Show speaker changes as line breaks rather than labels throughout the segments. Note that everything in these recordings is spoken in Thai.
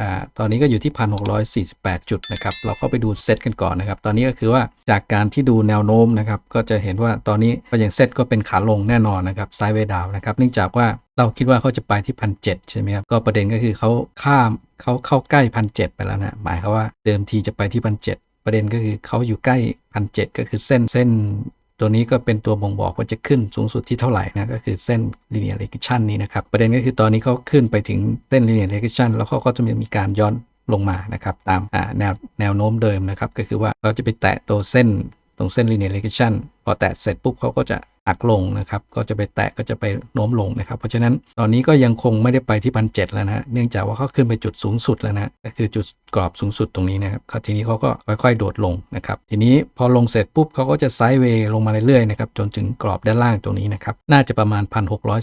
อ่าตอนนี้ก็อยู่ที่ 1,648 จุดนะครับ เราเข้าไปดูเซตกันก่อนนะครับ ตอนนี้ก็คือว่าจากการที่ดูแนวโน้มนะครับ ก็จะเห็นว่าตอนนี้ก็อย่างเซตก็เป็นขาลงแน่นอนนะครับไซด์เวดาวนะครับ เนื่องจากว่าเราคิดว่าเขาจะไปที่พันเใช่ไหมครับ ก็ประเด็นก็คือเขาข้ามเขาเข้าใกล้พันเไปแล้วนะ หมายความว่าเดิมทีจะไปที่พันเประเด็นก็คือเขาอยู่ใกล้พันเก็คือเส้นเส้น ตัวนี้ก็เป็นตัวบ่งบอกว่าจะขึ้นสูงสุดที่เท่าไหร่นะก็คือเส้น linear regression นี้นะครับ ประเด็นก็คือตอนนี้เขาขึ้นไปถึงเส้น linear regression แล้วเขาก็จะมีการย้อนลงมานะครับ ตามแนวแนวโน้มเดิมนะครับ ก็คือว่าเราจะไปแตะตัวเส้น ตรงเส้น linear regression พอแตะเสร็จปุ๊บเขาก็จะอักลงนะครับ ก็จะไปแตะก็จะไปโน้มลงนะครับ เพราะฉะนั้นตอนนี้ก็ยังคงไม่ได้ไปที่พันเแล้วนะเนื่องจากว่าเขาขึ้นไปจุดสูงสุดแล้วนะก็คือจุดกรอบสูงสุดตรงนี้นะครับทีนี้เขาก็ค่อยๆ โดดลงนะครับ ทีนี้พอลงเสร็จปุ๊บเขาก็จะไซด์เวย์ลงมาเรื่อยๆนะครับจนถึงกรอบด้านล่างตรงนี้นะครับ น่าจะประมาณ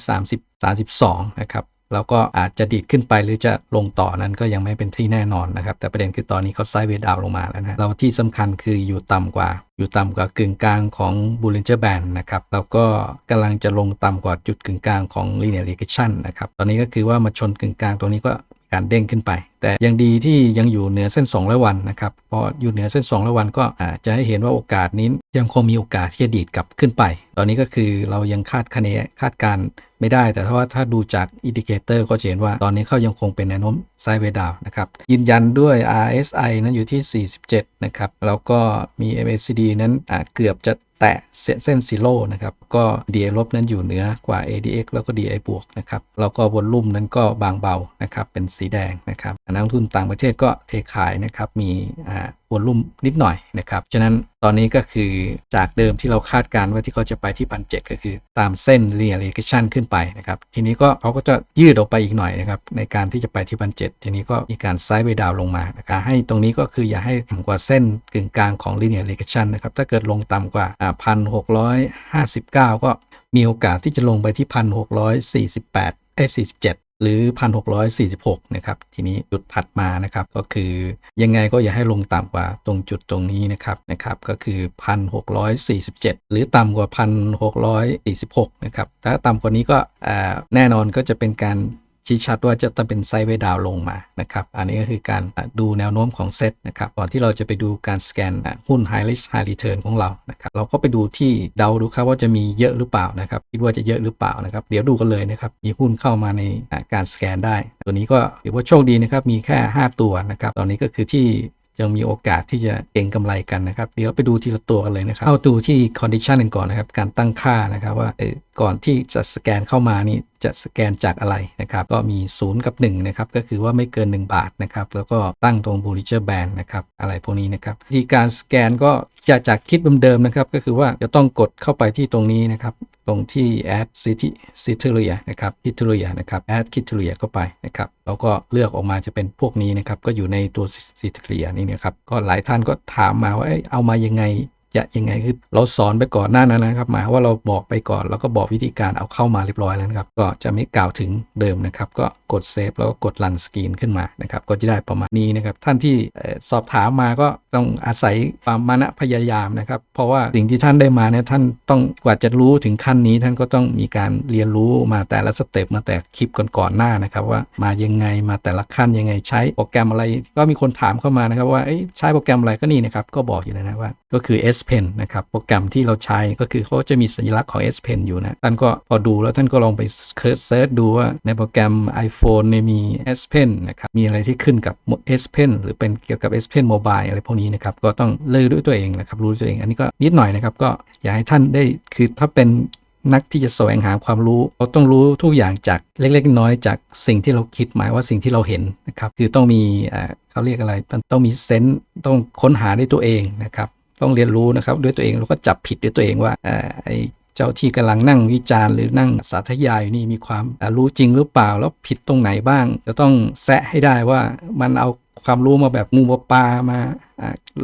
1,630 32นะครับ แล้วก็อาจจะดีดขึ้นไปหรือจะลงต่อนั้นก็ยังไม่เป็นที่แน่นอนนะครับ แต่ประเด็นคือตอนนี้เขาไซด์เวดาวลงมาแล้วนะเราที่สำคัญคืออยู่ต่ำกว่า อยู่ต่ำกว่ากึ่งกลางของบูลเลนเจอร์แบนนะครับแล้วก็กำลังจะลงต่ำกว่าจุดกึ่งกลางของ Linear Regression นะครับตอนนี้ก็คือว่ามาชนกึ่งกลางตรงนี้ก็ การเด้งขึ้นไป แต่ยังดีที่ยังอยู่เหนือเส้น 200 วันนะครับพออยู่เหนือเส้น 200 วันก็อาจจะให้เห็นว่าโอกาสนี้ยังคงมีโอกาสที่จะดีดกลับขึ้นไป ตอนนี้ก็คือเรายังคาดคะเนคาดการไม่ได้ แต่ถ้าว่าถ้าดูจากอินดิเคเตอร์ก็จะเห็นว่าตอนนี้เขายังคงเป็นแนวโน้มไซเวดาวนะครับยืนยันด้วย RSI นั้นอยู่ที่ 47 นะครับแล้วก็มี MACD นั้นเกือบจะ แตะเส้นซีโร่นะครับ ก็ DA ลบนั้นอยู่เหนือกว่า ADX แล้วก็ DA บวกนะครับแล้วก็วอลลุ่มนั้นก็บางเบานะครับเป็นสีแดงนะครับนักลงทุนต่างประเทศก็เทขายนะครับมีอ่า วอลลุ่มนิดหน่อยนะครับฉะนั้นตอนนี้ก็คือจากเดิมที่เราคาดการว่าที่เขาจะไปที่พันเก็คือตามเส้น linear regression ขึ้นไปนะครับทีนี้ก็เขาก็จะยืดออกไปอีกหน่อยนะครับในการที่จะไปที่พันเทีนี้ก็มีการไซด์ไปดาวลงมานะครับให้ตรงนี้ก็คืออย่าให้ต่ำกว่าเส้นกึ่งกลางของ linear regression นะครับถ้าเกิดลงต่ำกว่าพันหกร้อยห้าสิบเก้าก็มีโอกาสที่จะลงไปที่พันหกร้อยสี่สิบแปดเอ้สี่สิบเจ็ด หรือ 1646 นะครับ ทีนี้จุดถัดมานะครับก็คือยังไงก็อย่าให้ลงต่ำกว่าตรงจุดตรงนี้นะครับนะครับก็คือ 1647 หรือต่ำกว่า 1646 นะครับถ้าต่ำกว่านี้ก็แน่นอนก็จะเป็นการ ชี้ชัดว่าจะต้องเป็นไซด์เวดาวลงมานะครับ อันนี้ก็คือการดูแนวโน้มของเซตนะครับ ก่อนที่เราจะไปดูการสแกนหุ้น High Risk High Return ของเรานะครับ เราก็ไปดูที่เดาดูครับว่าจะมีเยอะหรือเปล่านะครับคิดว่าจะเยอะหรือเปล่านะครับ เดี๋ยวดูกันเลยนะครับ มีหุ้นเข้ามาในการสแกนได้ ตัวนี้ก็ถือว่าโชคดีนะครับ มีแค่ 5 ตัวนะครับ ตอนนี้ก็คือที่ ยังมีโอกาสที่จะเก่งกำไรกันนะครับเดี๋ยวเราไปดูทีละตัวกันเลยนะครับเข้าดูที่ condition กันก่อนนะครับ การตั้งค่านะครับว่าก่อนที่จะสแกนเข้ามานี่จะสแกนจากอะไรนะครับ ก็มี 0 กับ1นะครับก็คือว่าไม่เกิน 1 บาทนะครับ แล้วก็ตั้งตรง Bollinger Band นะครับอะไรพวกนี้นะครับวิธีการสแกนก็จะจากคิดเดิมๆนะครับ ก็คือว่าจะต้องกดเข้าไปที่ตรงนี้นะครับ ตรงที่ add city criteria นะครับ criteria นะครับ add criteria เข้าไปนะครับแล้วก็เลือกออกมาจะเป็นพวกนี้นะครับ ก็อยู่ในตัว criteria นี่นะครับ ก็หลายท่านก็ถามมาว่าเอามายังไง จะยังไงคือเราสอนไปก่อนหน้านั้นนะครับหมายว่าเราบอกไปก่อนแล้วก็บอกวิธีการเอาเข้ามาเรียบร้อยแล้วนะครับ ก็จะไม่กล่าวถึงเดิมนะครับ ก็กดเซฟแล้วก็กดรันสกรีนขึ้นมานะครับก็จะได้ประมาณนี้นะครับ ท่านที่สอบถามมาก็ต้องอาศัยความมานะพยายามนะครับ เพราะว่าสิ่งที่ท่านได้มาเนี่ยท่านต้องกว่าจะรู้ถึงขั้นนี้ ท่านก็ต้องมีการเรียนรู้มาแต่ละสเต็ปมาแต่คลิปก่อนๆหน้านะครับ ว่ามายังไงมาแต่ละขั้นยังไงใช้โปรแกรมอะไร ก็มีคนถามเข้ามานะครับ ว่าใช้โปรแกรมอะไรก็นี่นะครับก็บอกอยู่เลยนะว่าก็คือ S Pen นะครับ โปรแกรมที่เราใช้ก็คือเขาจะมีสัญลักษณ์ของ S Pen อยู่นะ ท่านก็พอดูแล้วท่านก็ลองไปเซิร์ชดูว่าในโปรแกรม iPhone เนี่ยมี S Pen นะครับ มีอะไรที่ขึ้นกับ S Pen หรือเป็นเกี่ยวกับ S Pen Mobile อะไรพวกนี้นะครับ ก็ต้องเลือกด้วยตัวเองนะครับ รู้ตัวเอง อันนี้ก็นิดหน่อยนะครับ ก็อยากให้ท่านได้ คือถ้าเป็นนักที่จะแสวงหาความรู้เราต้องรู้ทุกอย่างจากเล็กๆ น้อยจากสิ่งที่เราคิดหมายว่าสิ่งที่เราเห็นนะครับ คือต้องมีเขาเรียกอะไรต้องมีเซนต์ต้องค้นหาด้วยตัวเองนะครับ ต้องเรียนรู้นะครับด้วยตัวเองแล้วก็จับผิดด้วยตัวเองว่าไอ้เจ้าที่กำลังนั่งวิจารณ์หรือนั่งสาธยายนี่มีความรู้จริงหรือเปล่าแล้วผิดตรงไหนบ้าง จะต้องแซะให้ได้ว่ามันเอาความรู้มาแบบงูปลามา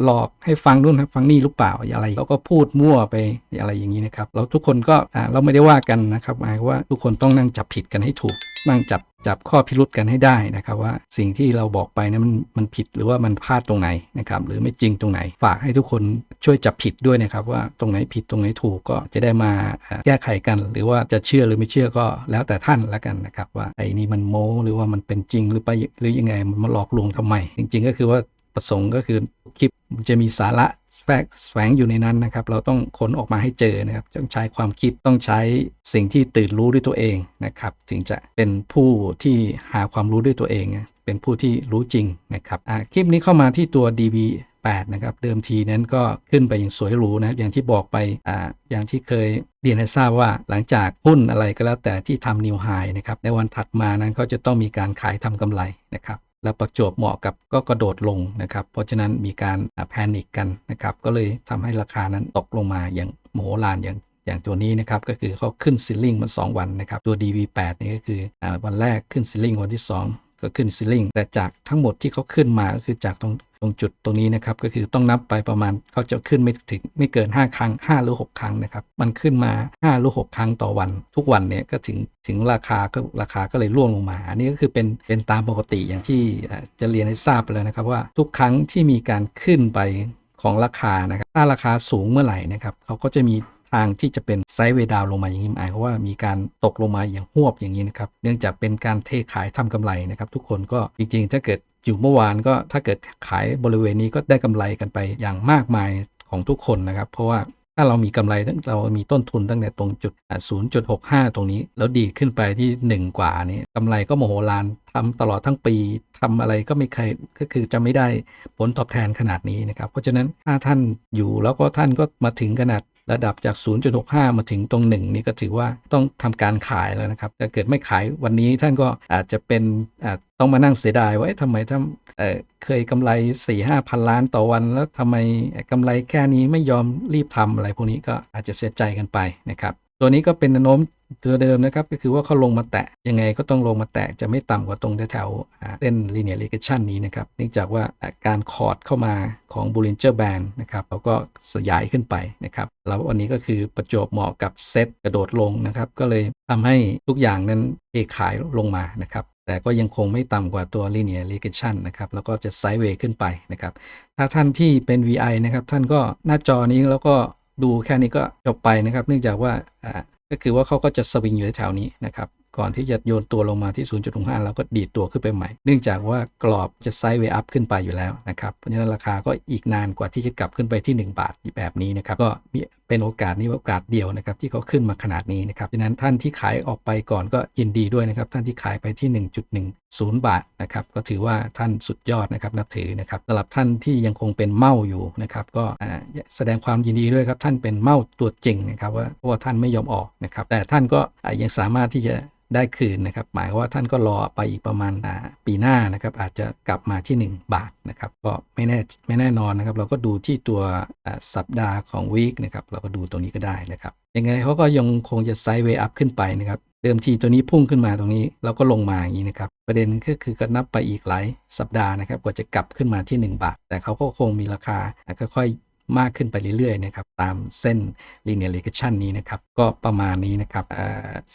หลอกให้ฟังนู่นให้ฟังนี่หรือเปล่าอะไรเราก็พูดมั่วไปอะไรอย่างนี้นะครับแล้วทุกคนก็เราไม่ได้ว่ากันนะครับหมายความว่าทุกคนต้องนั่งจับผิดกันให้ถูก นั่งจับจับข้อพิรุษกันให้ได้นะครับว่าสิ่งที่เราบอกไปนะมันมันผิดหรือว่ามันพลาดตรงไหนนะครับหรือไม่จริงตรงไหนฝากให้ทุกคนช่วยจับผิดด้วยนะครับว่าตรงไหนผิดตรงไหนถูกก็จะได้มาแก้ไขกัน หรือว่าจะเชื่อหรือไม่เชื่อก็แล้วแต่ท่านละกันนะครับว่าไอ้นี่มันโม้หรือว่ามันเป็นจริงหรือไปหรือยังไงมันมาหลอกลวงทำไม จริง ๆ ก็คือว่าประสงค์ก็คือคลิปจะมีสาระ แฝงแฝงอยู่ในนั้นนะครับ เราต้องค้นออกมาให้เจอนะครับต้องใช้ความคิดต้องใช้สิ่งที่ตื่นรู้ด้วยตัวเองนะครับ ถึงจะเป็นผู้ที่หาความรู้ด้วยตัวเองเป็นผู้ที่รู้จริงนะครับคลิปนี้เข้ามาที่ตัว DV 8นะครับเดิมทีนั้นก็ขึ้นไปอย่างสวยหรูนะอย่างที่บอกไปอ่าอย่างที่เคยเรียนให้ทราบว่าหลังจากหุ้นอะไรก็แล้วแต่ที่ทำนิวไฮนะครับในวันถัดมานั้นก็จะต้องมีการขายทำกำไรนะครับ แล้วประจวบเหมาะกับก็กระโดดลงนะครับ เพราะฉะนั้นมีการแพนิคกันนะครับ ก็เลยทำให้ราคานั้นตกลงมาอย่างโมโหลานอย่างอย่างตัวนี้นะครับก็คือเขาขึ้นซิลลิงมัน 2 วันนะครับ ตัว DV8 นี่ก็คืออวันแรกขึ้นซิลลิงวันที่ 2 ก็ขึ้นซิลลิงแต่จากทั้งหมดที่เขาขึ้นมาก็คือจากตรงตรงจุดตรงนี้นะครับ ก็คือต้องนับไปประมาณเขาจะขึ้นไม่ถึงไม่เกิน 5 ครั้ง 5 หรือ 6 ครั้งนะครับ มันขึ้นมา 5 หรือ 6 ครั้งต่อวัน ทุกวันเนี่ยก็ถึงถึงราคาก็ราคาก็เลยร่วงลงมา อันนี้ก็คือเป็นเป็นตามปกติอย่างที่จะเรียนให้ทราบไปเลยนะครับ ว่าทุกครั้งที่มีการขึ้นไปของราคานะครับ ถ้าราคาสูงเมื่อไหร่นะครับเขาก็จะมี ทางที่จะเป็นไซด์เวดาวลงมาอย่างนี้หมายความว่ามีการตกลงมาอย่างหวบอย่างนี้นะครับเนื่องจากเป็นการเทขายทำกำไรนะครับทุกคนก็จริงๆ ถ้าเกิดอยู่เมื่อวานก็ถ้าเกิดขายบริเวณนี้ก็ได้กำไรกันไปอย่างมากมายของทุกคนนะครับ เพราะว่าถ้าเรามีกำไรตั้งเรามีต้นทุนตั้งแต่ตรงจุด 0.65 ตรงนี้ แล้วดีขึ้นไปที่ 1 กว่านี่กำไรก็โมโหลานทำตลอดทั้งปีทำอะไรก็ไม่เคยก็คือจะไม่ได้ผลตอบแทนขนาดนี้นะครับ เพราะฉะนั้นถ้าท่านอยู่แล้วก็ท่านก็มาถึงขนาด ระดับจาก 0.65 มาถึงตรง 1 นี่ก็ถือว่าต้องทำการขายแล้วนะครับถ้าเกิดไม่ขายวันนี้ท่านก็อาจจะเป็นต้องมานั่งเสียดายว่าทำไมท่าเเคยกำไร 4 5 พันล้านต่อวัน แล้วทำไมกำไรแค่นี้ไม่ยอมรีบทำอะไรพวกนี้ก็อาจจะเสียใจกันไปนะครับ ตัวนี้ก็เป็นโน้มตัวเดิมนะครับ ก็คือว่าเขาลงมาแตะยังไงก็ต้องลงมาแตะจะไม่ต่ำกว่าตรงแถวๆเส้น linear regression นี้นะครับเนื่องจากว่าอ่าการคอร์ดเข้ามาของ Bollinger Band นะครับเราก็สยายขึ้นไปนะครับแล้ววันนี้ก็คือประจวบเหมาะกับเซตกระโดดลงนะครับ ก็เลยทำให้ทุกอย่างนั้นเทขายลงมานะครับแต่ก็ยังคงไม่ต่ำกว่าตัว linear regression นะครับ แล้วก็จะไซด์เวย์ขึ้นไปนะครับ ถ้าท่านที่เป็น VI นะครับ ท่านก็หน้าจอนี้แล้วก็ ดูแค่นี้ก็จบไปนะครับ เนื่องจากว่าอ่าก็คือว่าเขาก็จะสวิงอยู่แถวนี้นะครับก่อนที่จะโยนตัวลงมาที่ 0.65 แล้วก็ดีดตัวขึ้นไปใหม่ เนื่องจากว่ากรอบจะไซด์เวอัพขึ้นไปอยู่แล้วนะครับ เพราะฉะนั้นราคาก็อีกนานกว่าที่จะกลับขึ้นไปที่ 1 บาทแบบนี้นะครับ ก็มีเป็นโอกาสนี้โอกาสเดียวนะครับที่เขาขึ้นมาขนาดนี้นะครับดังนั้นท่านที่ขายออกไปก่อนก็ยินดีด้วยนะครับ ท่านที่ขายไปที่1.10บาทนะครับก็ถือว่าท่านสุดยอดนะครับนับถือนะครับสำหรับท่านที่ยังคงเป็นเมาอยู่นะครับก็แสดงความยินดีด้วยครับท่านเป็นเมาตัวจริงนะครับว่าเพราะว่าท่านไม่ยอมออกนะครับแต่ท่านก็ยังสามารถที่จะได้คืนนะครับ หมายว่าท่านก็รอไปอีกประมาณปีหน้านะครับ อาจจะกลับมาที่ 1 บาทนะครับ ก็ไม่แน่ไม่แน่นอนนะครับ เราก็ดูที่ตัวสัปดาห์ของวีคนะครับ เราก็ดูตรงนี้ก็ได้นะครับ ยังไงเขาก็ยังคงจะไซด์เวย์อัพขึ้นไปนะครับ เดิมทีตัวนี้พุ่งขึ้นมาตรงนี้เราก็ลงมาอย่างนี้นะครับ ประเด็นก็คือก็นับไปอีกหลายสัปดาห์นะครับ กว่าจะกลับขึ้นมาที่ 1 บาท แต่เขาก็คงมีราคาค่อยๆมากขึ้นไปเรื่อยๆนะครับ ตามเส้น linear regression นี้นะครับ ก็ประมาณนี้นะครับ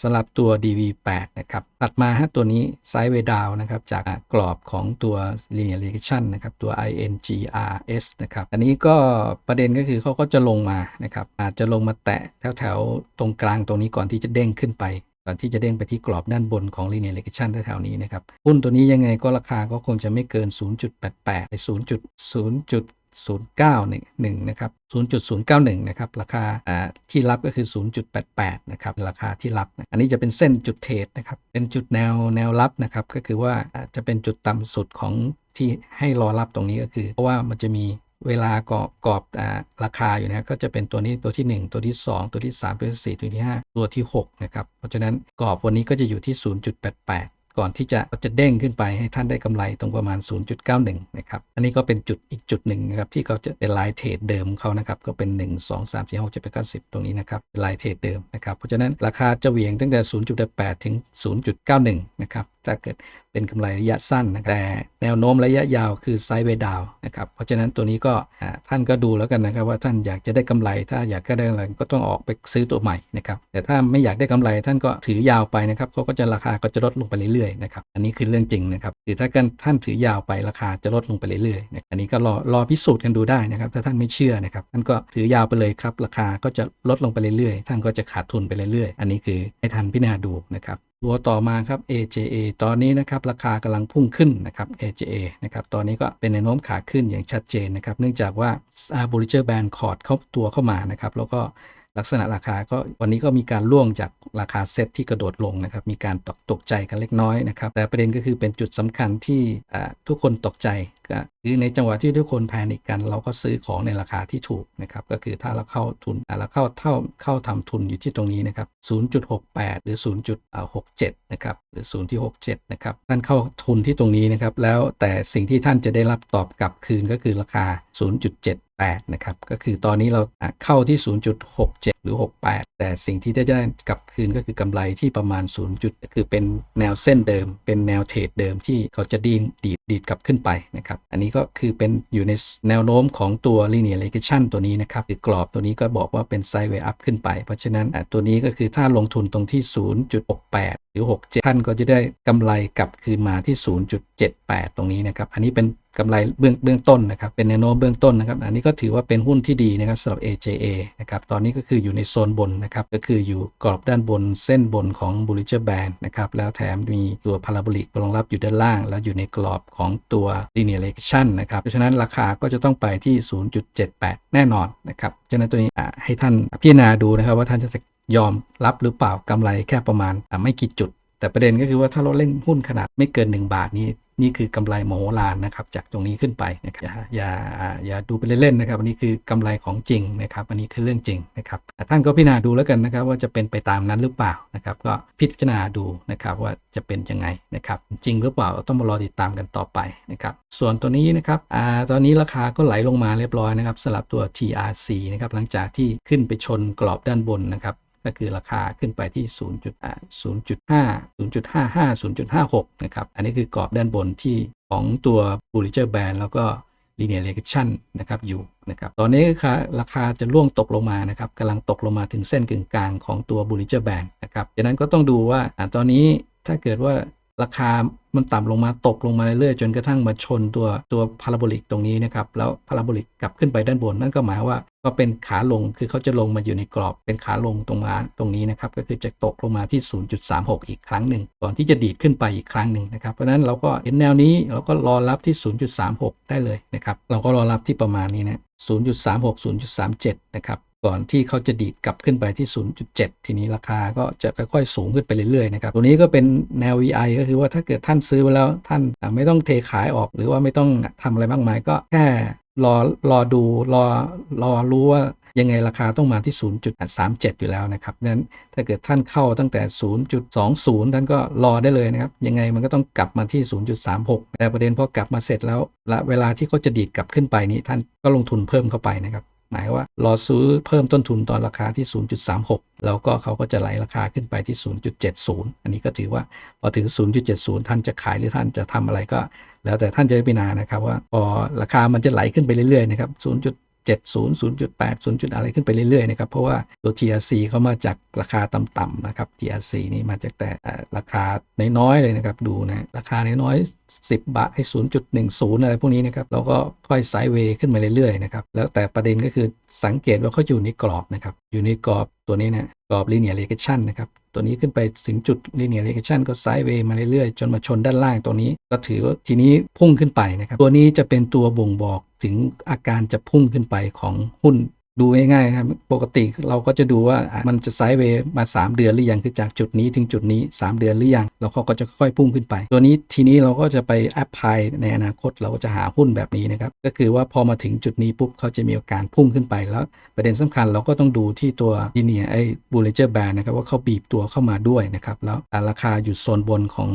สำหรับตัว DV8 นะครับ ตัดมาฮะตัวนี้ Sideway Down นะครับ จากกรอบของตัว linear regression นะครับ ตัว INGRS นะครับ อันนี้ก็ประเด็นก็คือเขาก็จะลงมานะครับ อาจจะลงมาแตะแถวๆตรงกลางตรงนี้ก่อนที่จะเด้งขึ้นไป ก่อนที่จะเด้งไปที่กรอบด้านบนของ linear regression แถวๆนี้นะครับหุ้นตัวนี้ยังไงก็ราคาก็คงจะไม่เกิน 0.88ไป0.0 09หนึ่งนะครับ0.091นะครับ ราคาที่รับก็คือ 0.88 นะครับ ราคาที่รับ อันนี้จะเป็นเส้นจุดเทรดนะครับ เป็นจุดแนวแนวรับนะครับ ก็คือว่าอ่าจะเป็นจุดต่ำสุดของที่ให้รอรับตรงนี้ก็คือ เพราะว่ามันจะมี เวลากรอบกรอบอราคาอยู่นะก็จะเป็นตัวนี้ตัวที่ 1 ตัวที่ 2 ตัวที่ 3 ตัวที่ 4 ตัวที่ 5 ตัวที่ 6 นะครับ เพราะฉะนั้นกรอบวันนี้ก็จะอยู่ที่ 0.88 ก่อนที่จะจะเด้งขึ้นไปให้ท่านได้กำไรตรงประมาณ 0.91 นะครับ อันนี้ก็เป็นจุดอีกจุดหนึ่งนะครับที่เขาจะเป็นลายเทรดเดิมเขานะครับก็เป็น 1 2 3 4 6 7 8 9 10 ตรงนี้นะครับลายเทรดเดิมนะครับเพราะฉะนั้นราคาจะเหวี่ยงตั้งแต่ 0.8 ถึง 0.91 นะครับถ้าเกิด เป็นกำไรระยะสั้นนะแต่แนวโน้มระยะยาวคือไซด์เวดาวนะครับเพราะฉะนั้นตัวนี้ก็ท่านก็ดูแล้วกันนะครับว่าท่านอยากจะได้กำไร ถ้าอยากได้กำไรก็ต้องออกไปซื้อตัวใหม่นะครับแต่ถ้าไม่อยากได้กำไรท่านก็ถือยาวไปนะครับเขาก็จะราคาก็จะลดลงไปเรื่อยๆนะครับอันนี้คือเรื่องจริงนะครับหรือถ้ากันท่านถือยาวไปราคาจะลดลงไปเรื่อยๆนะอันนี้ก็รอรอพิสูจน์กันดูได้นะครับถ้าท่านไม่เชื่อนะครับท่านก็ถือยาวไปเลยครับราคาก็จะลดลงไปเรื่อยๆ ท่านก็จะขาดทุนไปเรื่อยๆ อันนี้คือให้ท่านพิจารณาดูนะครับ ตัวต่อมาครับ AJA ตอนนี้นะครับราคากำลังพุ่งขึ้นนะครับ AJA นะครับตอนนี้ก็เป็นแนวโน้มขาขึ้นอย่างชัดเจนนะครับเนื่องจากว่า b o l i n g e r Band คอร์ดเข้าตัวเข้ามานะครับแล้วก็ลักษณะราคาก็วันนี้ก็มีการล่วงจากราคาเซ็ตที่กระโดดลงนะครับ มีการตกตกใจกันเล็กน้อยนะครับ แต่ประเด็นก็คือเป็นจุดสำคัญที่ทุกคนตกใจคือในจังหวะที่ทุกคนแพนิกกัน เราก็ซื้อของในราคาที่ถูกนะครับก็คือถ้าเราเข้าทุนอ่าเราเข้าเท่าเข้าทำทุนอยู่ที่ตรงนี้นะครับ 0.68 หรือ 0.67 นะครับหรือ 0 ที่ 67 นะครับท่านเข้าทุนที่ตรงนี้นะครับ แล้วแต่สิ่งที่ท่านจะได้รับตอบกลับคืนก็คือราคา 0.78นะครับก็คือตอนนี้เราเข้าที่ 0.67 หรือ 68 แต่สิ่งที่จะได้กลับคืนก็คือกำไรที่ประมาณ 0 จุด คือเป็นแนวเส้นเดิม เป็นแนวเทรดเดิมที่เขาจะดีดดีดกลับขึ้นไปนะครับอันนี้ก็คือเป็นอยู่ในแนวโน้มของตัว linear regression ตัวนี้นะครับหรือกรอบตัวนี้ก็บอกว่าเป็น sideway up ขึ้นไป เพราะฉะนั้นตัวนี้ก็คือถ้าลงทุนตรงที่ 0.68 หรือ 67 ท่านก็จะได้กำไรกลับคืนมาที่ 0.78 ตรงนี้นะครับ อันนี้เป็น กำไรเบื้องเบื้องต้นนะครับ เป็นแนวโน้มเบื้องต้นนะครับ อันนี้ก็ถือว่าเป็นหุ้นที่ดีนะครับสำหรับ AJA นะครับ ตอนนี้ก็คืออยู่ในโซนบนนะครับ ก็คืออยู่กรอบด้านบนเส้นบนของ Bollinger Band นะครับ แล้วแถมมีตัว Parabolic รองรับอยู่ด้านล่าง แล้วอยู่ในกรอบของตัว Linear Regression นะครับ เพราะฉะนั้นราคาก็จะต้องไปที่ 0.78 แน่นอนนะครับ ฉะนั้นตัวนี้ให้ท่านพิจารณาดูนะครับว่าท่านจะยอมรับหรือเปล่ากำไรแค่ประมาณไม่กี่จุดแต่ประเด็นก็คือว่าถ้าเราเล่นหุ้นขนาดไม่เกิน 1 บาทนี้ นี่คือกำไรโมโหลานนะครับ จากตรงนี้ขึ้นไปนะครับอย่าอย่าอย่าดูไปเล่นๆนะครับ อันนี้คือกำไรของจริงนะครับ อันนี้คือเรื่องจริงนะครับ ท่านก็พิจารณาดูแล้วกันนะครับ ว่าจะเป็นไปตามนั้นหรือเปล่านะครับ ก็พิจารณาดูนะครับว่าจะเป็นยังไงนะครับ จริงหรือเปล่าต้องมารอติดตามกันต่อไปนะครับ ส่วนตัวนี้นะครับอ่าตอนนี้ราคาก็ไหลลงมาเรียบร้อยนะครับสลับตัว TRC นะครับหลังจากที่ขึ้นไปชนกรอบด้านบนนะครับ ก็คือราคาขึ้นไปที่0.5 0.5 0.55 0.56 นะครับ อันนี้คือกรอบด้านบนที่ของตัว Bollinger Band แล้วก็ Linear Regression นะครับอยู่นะครับ ตอนนี้ราราคาจะล่วงตกลงมานะครับกำลังตกลงมาถึงเส้นกึ่งกลางของตัว Bollinger Band นะครับดังนั้นก็ต้องดูว่าอ่าตอนนี้ถ้าเกิดว่าราคา มันต่ำลงมาตกลงมาเรื่อยๆจนกระทั่งมาชนตัวตัวพาราโบลิกตรงนี้นะครับแล้วพาราโบลิกกลับขึ้นไปด้านบนนั่นก็หมายว่าก็เป็นขาลงคือเขาจะลงมาอยู่ในกรอบเป็นขาลงตรงมาตรงนี้นะครับก็คือจะตกลงมาที่ 0.36 อีกครั้งหนึ่งก่อนที่จะดีดขึ้นไปอีกครั้งหนึ่งนะครับเพราะฉะนั้นเราก็เห็นแนวนี้เราก็รอรับที่ 0.36 ได้เลยนะครับเราก็รอรับที่ประมาณนี้นะ0.36 0.37 นะครับ ก่อนที่เขาจะดีดกลับขึ้นไปที่ 0.7 ทีนี้ราคาก็จะค่อยๆ สูงขึ้นไปเรื่อยๆนะครับ ตัวนี้ก็เป็นแนว VI ก็คือว่าถ้าเกิดท่านซื้อไปแล้วท่านไม่ต้องเทขายออก หรือว่าไม่ต้องทำอะไรมากมายก็แค่รอรอดูรอรอรู้ว่ายังไงราคาต้องมาที่ 0.37 อยู่แล้วนะครับนั้นถ้าเกิดท่านเข้าตั้งแต่ 0.20 ท่านก็รอได้เลยนะครับ ยังไงมันก็ต้องกลับมาที่ 0.36 แต่ประเด็นพอกลับมาเสร็จแล้วและเวลาที่เขาจะดีดกลับขึ้นไปนี้ท่านก็ลงทุนเพิ่มเข้าไปนะครับ หมายว่า รอซื้อเพิ่มต้นทุนตอนราคาที่ 0.36 แล้วก็เขาก็จะไหลราคาขึ้นไปที่ 0.70 อันนี้ก็ถือว่าพอถึง 0.70 ท่านจะขายหรือท่านจะทำอะไรก็ แล้วแต่ท่านจะพิจารณานะครับว่าพอราคามันจะไหลขึ้นไปเรื่อยๆนะครับ 0.70 0.8 0. อะไรขึ้นไปเรื่อยๆนะครับเพราะว่าตัว TRC เขามาจากราคาต่ำๆนะครับ TRC นี่มาจากแต่ราคาน้อยๆเลยนะครับดูนะราคาน้อยๆ10 บาทไอ้0.10 อะไรพวกนี้นะครับเราก็ค่อยไซด์เวย์ขึ้นมาเรื่อยๆนะครับแล้วแต่ประเด็นก็คือสังเกตว่าเขาอยู่ในกรอบนะครับอยู่ในกรอบตัวนี้นะกรอบ linear regression นะครับตัวนี้ขึ้นไปถึงจุด linear regression ก็ไซด์เวย์มาเรื่อยๆ จนมาชนด้านล่างตัวนี้ ก็ถือว่าทีนี้พุ่งขึ้นไปนะครับตัวนี้จะเป็นตัวบ่งบอก ถึงอาการจะพุ่งขึ้นไปของหุ้นดูง่ายๆครับ ปกติเราก็จะดูว่ามันจะไซด์เวย์มา 3 เดือนหรือยังคือจากจุดนี้ถึงจุดนี้ 3 เดือนหรือยังแล้วเขาก็จะค่อยพุ่งขึ้นไป ตัวนี้ทีนี้เราก็จะไปแอพพลายในอนาคตเราก็จะหาหุ้นแบบนี้นะครับ ก็คือว่าพอมาถึงจุดนี้ปุ๊บเขาจะมีอาการพุ่งขึ้นไปแล้ว ประเด็นสำคัญเราก็ต้องดูที่ตัวดีเนียไอ้บูเลเจอร์แบนนะครับว่าเขาบีบตัวเข้ามาด้วยนะครับแล้วราคาอยู่โซนบนของ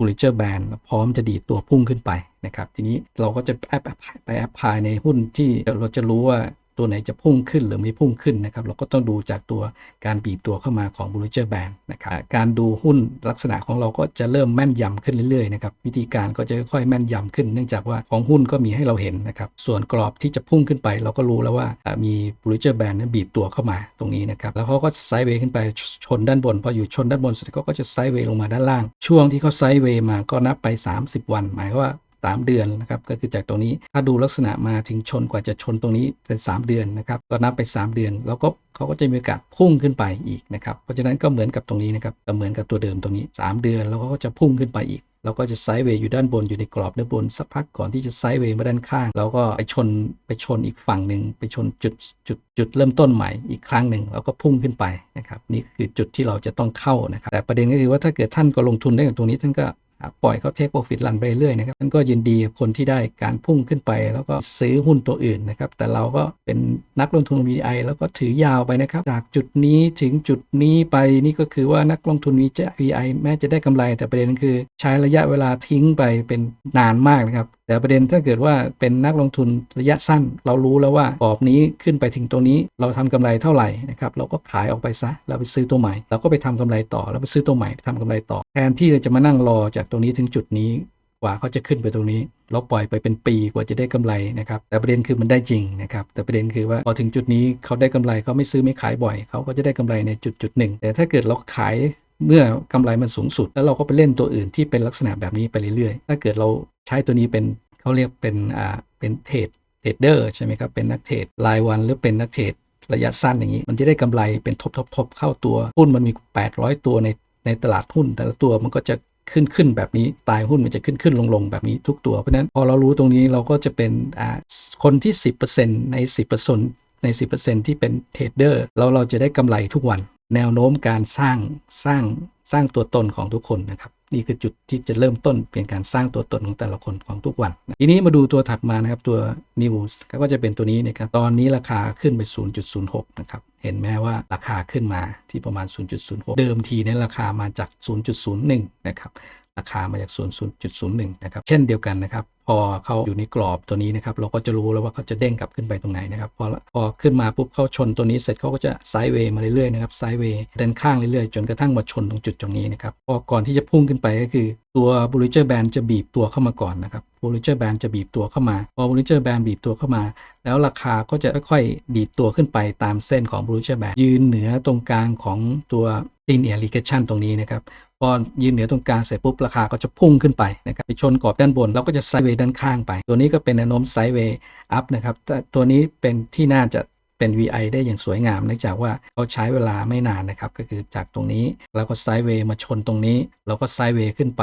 บูลิเจอร์แบนพร้อมจะดีดตัวพุ่งขึ้นไปนะครับ ทีนี้เราก็จะแอปไปแอปพลายในหุ้นที่เราจะรู้ว่า ตัวไหนจะพุ่งขึ้นหรือไม่พุ่งขึ้นนะครับเราก็ต้องดูจากตัวการบีบตัวเข้ามาของ Bollinger Band นะครับการดูหุ้นลักษณะของเราก็จะเริ่มแม่นยำขึ้นเรื่อยๆนะครับวิธีการก็จะค่อยๆแม่นยำขึ้น เนื่องจากว่าของหุ้นก็มีให้เราเห็นนะครับส่วนกรอบที่จะพุ่งขึ้นไป เราก็รู้แล้วว่าอ่ามี Bollinger Band นั้นบีบตัวเข้ามาตรงนี้นะครับแล้วเขาก็ไซด์เวย์ขึ้นไปชนด้านบนพออยู่ชนด้านบนเสร็จเขาก็จะไซด์เวย์ลงมาด้านล่าง ช่วงที่เขาไซด์เวย์มาก็นับไป 30 วัน หมายความว่า 3 เดือนนะครับก็คือจากตรงนี้ถ้าดูลักษณะมาถึงชนกว่าจะชนตรงนี้เป็น 3 เดือนนะครับก็นับไป 3 เดือน แล้วก็เขาก็จะมีโอกาสพุ่งขึ้นไปอีกนะครับเพราะฉะนั้นก็เหมือนกับตรงนี้นะครับก็เหมือนกับตัวเดิมตรงนี้ 3 เดือนแล้วก็จะพุ่งขึ้นไปอีกเราก็จะไซด์เวย์อยู่ด้านบนอยู่ในกรอบด้านบนสักพักก่อนที่จะไซด์เวย์มาด้านข้างแล้วก็ไปชนไปชนอีกฝั่งหนึ่งไปชนจุดจุดจุดเริ่มต้นใหม่อีกครั้งหนึ่งแล้วก็พุ่งขึ้นไปนะครับนี่คือจุดที่เราจะต้องเข้านะครับแต่ประเด็นก็คือว่าถ้าเกิดท่านก็ลงทุนได้กับตรงนี้ท่านก็ ปล่อยเขาเทคโปรฟิตรันไปเรื่อยนะครับมันก็ยินดีคนที่ได้การพุ่งขึ้นไป แล้วก็ซื้อหุ้นตัวอื่นนะครับ แต่เราก็เป็นนักลงทุน VI แล้วก็ถือยาวไปนะครับ จากจุดนี้ถึงจุดนี้ไปนี่ก็คือว่านักลงทุน VI แม้จะได้กำไร แต่ประเด็นคือใช้ระยะเวลาทิ้งไปเป็นนานมากนะครับ แต่ประเด็นถ้าเกิดว่าเป็นนักลงทุนระยะสั้น เรารู้แล้วว่ากรอบนี้ขึ้นไปถึงตรงนี้ เราทำกำไรเท่าไหร่นะครับเราก็ขายออกไปซะเราไปซื้อตัวใหม่เราก็ไปทำกำไรต่อแล้วไปซื้อตัวใหม่ไปทำกำไรต่อแทนที่เราจะมานั่งรอจากตรงนี้ถึงจุดนี้กว่าเขาจะขึ้นไปตรงนี้ เราปล่อยไปเป็นปีกว่าจะได้กำไรนะครับ แต่ประเด็นคือมันได้จริงนะครับ แต่ประเด็นคือว่าพอถึงจุดนี้เขาได้กำไรเขาไม่ซื้อไม่ขายบ่อย เขาก็จะได้กำไรในจุดจุดหนึ่ง แต่ถ้าเกิดเราขายเมื่อกำไรมันสูงสุด แล้วเราก็ไปเล่นตัวอื่นที่เป็นลักษณะแบบนี้ไปเรื่อยๆ ถ้าเกิดเราใช้ตัวนี้เป็นเขาเรียกเป็นอ่าเป็นเทรดเทรดเดอร์ใช่ไหมครับเป็นนักเทรดรายวันหรือเป็นนักเทรดระยะสั้นอย่างนี้ มันจะได้กำไรเป็นทบทบทบเข้าตัวหุ้นมันมี 800 ตัวในในตลาดหุ้น แต่ละตัวมันก็จะ ขึ้นขึ้นแบบนี้ตายหุ้นมันจะขึ้นขึ้นลงลงแบบนี้ทุกตัว เพราะฉะนั้นพอเรารู้ตรงนี้เราก็จะเป็นคนที่ 10%ใน 10%ใน 10%ที่เป็นเทรดเดอร์แล้วเราจะได้กำไรทุกวัน แนวโน้มการสร้างสร้างสร้างตัวตนของทุกคนนะครับ นี่คือจุดที่จะเริ่มต้นเป็นการสร้างตัวตนของแต่ละคนของทุกวัน ทีนี้มาดูตัวถัดมานะครับตัว News ก็จะเป็นตัวนี้นะครับตอนนี้ราคาขึ้นไป 0.06 นะครับ เห็นไหมว่าราคาขึ้นมาที่ประมาณ 0.06 เดิมทีเนี่ยราคามาจาก 0.01 นะครับราคามาจาก 0.01 นะครับ เช่นเดียวกันนะครับพอเขาอยู่ในกรอบตัวนี้นะครับ เราก็จะรู้แล้วว่าเขาจะเด้งกลับขึ้นไปตรงไหนนะครับ พอพอขึ้นมาปุ๊บเขาชนตัวนี้เสร็จเขาก็จะไซด์เวย์มาเรื่อยๆนะครับไซด์เวย์เดินข้างเรื่อยๆ จนกระทั่งมาชนตรงจุดตรงนี้นะครับพอก่อนที่จะพุ่งขึ้นไปก็คือ ตัว Bollinger Band จะบีบตัวเข้ามาก่อนนะครับ Bollinger Band จะบีบตัวเข้ามา พอ Bollinger Band บีบตัวเข้ามา แล้วราคาก็จะค่อยๆดีดตัวขึ้นไปตามเส้นของ Bollinger Band ยืนเหนือตรงกลางของตัว linear regression ตรงนี้นะครับพอยืนเหนือตรงกลางเสร็จปุ๊บราคาก็จะพุ่งขึ้นไปนะครับไปชนกรอบด้านบนแล้วก็จะไซด์เวย์ด้านข้างไป ตัวนี้ก็เป็นแนวโน้มไซด์เวย์อัพนะครับต่ตัวนี้เป็นที่น่าจะเป็น VI ได้อย่างสวยงามเนื่องจากว่าเขาใช้เวลาไม่นานนะครับ ก็คือจากตรงนี้ แล้วก็ไซด์เวย์มาชนตรงนี้ แล้วก็ไซด์เวย์ขึ้นไป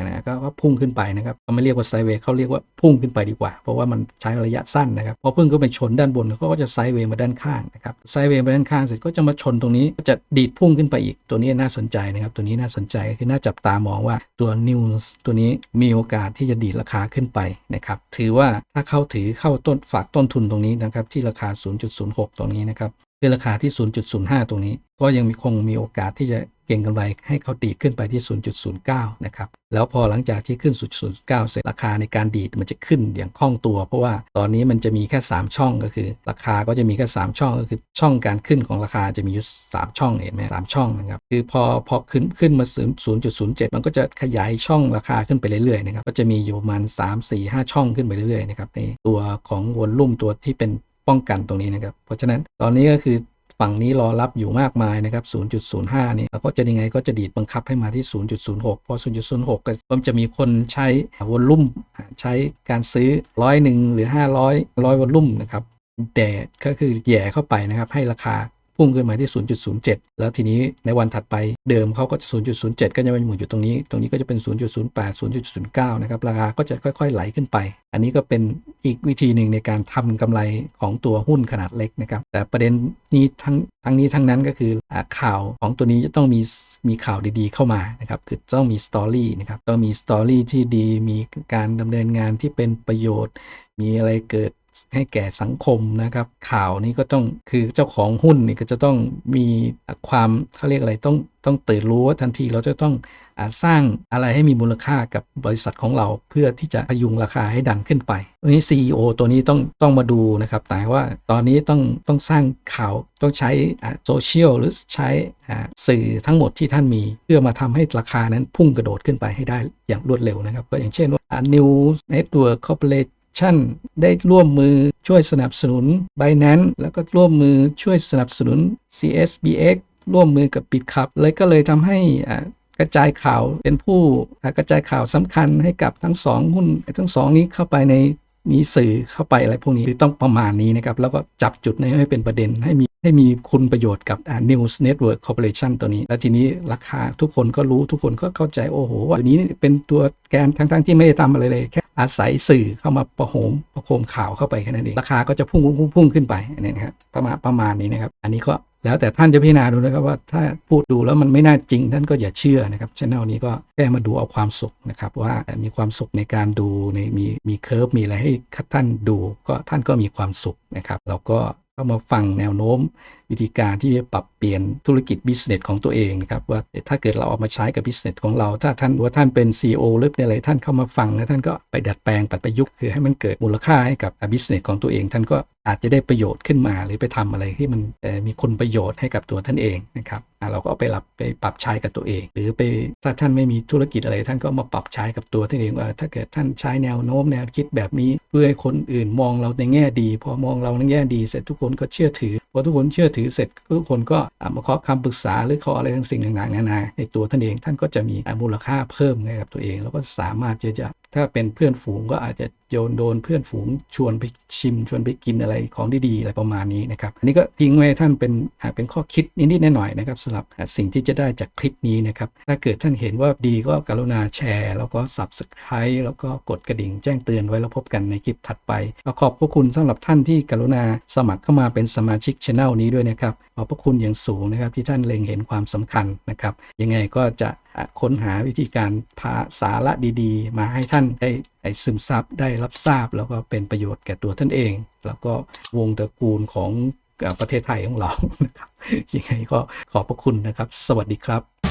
นะก็ก็พุ่งขึ้นไปนะครับเขาไม่เรียกว่าไซเวย์เขาเรียกว่าพุ่งขึ้นไปดีกว่า เพราะว่ามันใช้ระยะสั้นนะครับพอพุ่งก็ไปชนด้านบนเขาก็จะไซเวย์มาด้านข้างนะครับไซเวย์มาด้านข้างเสร็จก็จะมาชนตรงนี้ก็จะดีดพุ่งขึ้นไปอีกตัวนี้น่าสนใจนะครับ ตัวนี้น่าสนใจคือน่าจับตามองว่าตัว News ตัวนี้มีโอกาสที่จะดีดราคาขึ้นไปนะครับถือว่าถ้าเข้าถือเข้าต้นฝากต้นทุนตรงนี้นะครับที่ราคา 0.06 ตรงนี้นะครับเป็นราคาที่ 0.05 ตรงนี้ ก็ยังมีคงมีโอกาสที่จะ ก่งกำไรให้เขาดีดขึ้นไปที่ 0.09 นะครับ แล้วพอหลังจากที่ขึ้น 0.09 เสร็จราคาในการดีดมันจะขึ้นอย่างคล่องตัว เพราะว่าตอนนี้มันจะมีแค่ 3 ช่องก็คือ ราคาก็จะมีแค่ 3 ช่องก็คือช่องการขึ้นของราคาจะมีอยู่3ช่องเห็นไหมสามช่องนะครับ คือพอพอขึ้นขึ้นมา 0.07 มันก็จะขยายช่องราคาขึ้นไปเรื่อยๆนะครับ ก็จะมีอยู่ประมาณ 3 4 5 ช่องขึ้นไปเรื่อยๆนะครับในตัวของวอลลุ่มตัวที่เป็นป้องกันตรงนี้นะครับ เพราะฉะนั้นตอนนี้ก็คือ ฝั่งนี้รอรับอยู่มากมายนะครับ 0.05 นี่แล้วก็จะยังไงก็จะดีดบังคับให้มาที่ 0.06 พอ 0.06 ก็จะมีคนใช้วอลลุ่ม ใช้การซื้อร้อยหนึ่งหรือ 500ร้อยวอลลุ่มนะครับแดดก็คือแย่เข้าไปนะครับให้ราคา พุ่งขึ้นมาที่ 0.07 แล้วทีนี้ในวันถัดไปเดิมเขาก็จะ 0.07 ก็จะมาหมุนอยู่ตรงนี้ ตรงนี้ก็จะเป็น 0.08 0.09 นะครับ ราคาก็จะค่อย ๆ ไหลขึ้นไป อันนี้ก็เป็นอีกวิธีหนึ่งในการทำกำไรของตัวหุ้นขนาดเล็กนะครับ แต่ประเด็นนี้ทั้งทั้งนี้ทั้งนั้นก็คือข่าวของตัวนี้จะต้องมีมีข่าวดีๆเข้ามานะครับ คือต้องมีสตอรี่นะครับ ต้องมีสตอรี่ที่ดี มีการดำเนินงานที่เป็นประโยชน์ มีอะไรเกิด ให้แก่สังคมนะครับ ข่าวนี้ก็ต้องคือเจ้าของหุ้นนี่ก็จะต้องมีความเขาเรียกอะไรต้องต้องตื่นรู้ว่าทันทีเราจะต้องอสร้างอะไรให้มีมูลค่ากับบริษัทของเราเพื่อที่จะพยุงราคาให้ดันขึ้นไปวันนี้ CEO ตัวนี้ต้องต้องมาดูนะครับแต่ว่าตอนนี้ต้องต้องสร้างข่าวต้องใช้โซเชียลหรือใช้สื่อทั้งหมดที่ท่านมี เพื่อมาทำให้ราคานั้นพุ่งกระโดดขึ้นไปให้ได้อย่างรวดเร็วนะครับ ก็อย่างเช่นว่า News Network corporate Action ได้ร่วมมือช่วยสนับสนุน Binance แล้วก็ร่วมมือช่วยสนับสนุน CSBX ร่วมมือกับ BitCup เลยก็เลยทำให้อ่ากระจายข่าวเป็นผู้กระจายข่าวสำคัญให้กับทั้งสองหุ้นทั้งสองนี้เข้าไปในมีสื่อเข้าไปอะไรพวกนี้คือต้องประมาณนี้นะครับ แล้วก็จับจุดให้เป็นประเด็นให้มี ให้มีคุณประโยชน์กับ News Network Corporation ตัวนี้ แล้วทีนี้ราคาทุกคนก็รู้ทุกคนก็เข้าใจโอ้โหว่าตัวนี้เป็นตัวแกนทั้งๆที่ไม่ได้ทำอะไรเลยแค่อาศัยสื่อเข้ามาประโหมประโคมข่าวเข้าไปแค่นั้นเองราคาก็จะพุ่งพุ่งพุ่งงขึ้นไปนนี้นะครับประมาณประมาณนี้นะครับ อันนี้ก็แล้วแต่ท่านจะพิจารณาดูนะครับว่าถ้าพูดดูแล้วมันไม่น่าจริงท่านก็อย่าเชื่อนะครับช anel นี้ก็แค่มาดูเอาความสุขนะครับว่ามีความสุขในการดูในมีมีเคิร์ฟมีอะไรให้ท่านดูก็ท่านก็มีความสุขนะครับแล้วก็ เข้ามาฟังแนวโน้ม วิธีการที่จะปรับเปลี่ยนธุรกิจบิสเนสของตัวเองนะครับว่าถ้าเกิดเราเอามาใช้กับบิสเนสของเรา ถ้าท่านว่าท่านเป็น CEO หรือเป็นอะไรท่านเข้ามาฟังแล้วท่านก็ไปดัดแปลงปัดประยุกต์คือให้มันเกิดมูลค่าให้กับบิสเนสของตัวเอง ท่านก็อาจจะได้ประโยชน์ขึ้นมา หรือไปทำอะไรที่มันมีคุณประโยชน์ให้กับตัวท่านเองนะครับเราก็เอาไปรับไปปรับใช้กับตัวเอง หรือไปถ้าท่านไม่มีธุรกิจอะไร ท่านก็มาปรับใช้กับตัวท่านเองว่าถ้าเกิดท่านใช้แนวโน้มแนวคิดแบบนี้ เพื่อให้คนอื่นมองเราในแง่ดี พอมองเราในแง่ดี เสร็จทุกคนก็เชื่อถือ พอทุกคนเชื่อถือเสร็จทุกคนก็มาขอคำปรึกษาหรือขออะไรทั้งสิ่งต่างๆนานาในตัวท่านเองท่านก็จะมีมูลค่าเพิ่มให้กับตัวเอง แล้วก็สามารถที่จะถ้าเป็นเพื่อนฝูงก็อาจจะ โยนโดนเพื่อนฝูงชวนไปชิมชวนไปกินอะไรของดีๆอะไรประมาณนี้นะครับอันนี้ก็ทิ้งไว้ให้ท่านเป็นอะเป็นข้อคิดนิดๆหน่อยๆนะครับสำหรับสิ่งที่จะได้จากคลิปนี้นะครับถ้าเกิดท่านเห็นว่าดีก็กรุณาแชร์ แล้วก็ subscribe แล้วก็กดกระดิ่งแจ้งเตือนไว้แล้วพบกันในคลิปถัดไปขอบพระคุณสำหรับท่านที่กรุณาสมัครเข้ามาเป็นสมาชิกช anel นี้ด้วยนะครับขอบพระคุณอย่างสูงนะครับที่ท่านเล็งเห็นความสำคัญนะครับยังไงก็จะ ค้นหาวิธีการพาสาระดีๆ มาให้ท่านได้ไดซึมซับได้รับทราบ แล้วก็เป็นประโยชน์แก่ตัวท่านเอง แล้วก็วงตระกูลของประเทศไทยของเรานะครับยังไงก็ขอบพระคุณนะครับ สวัสดีครับ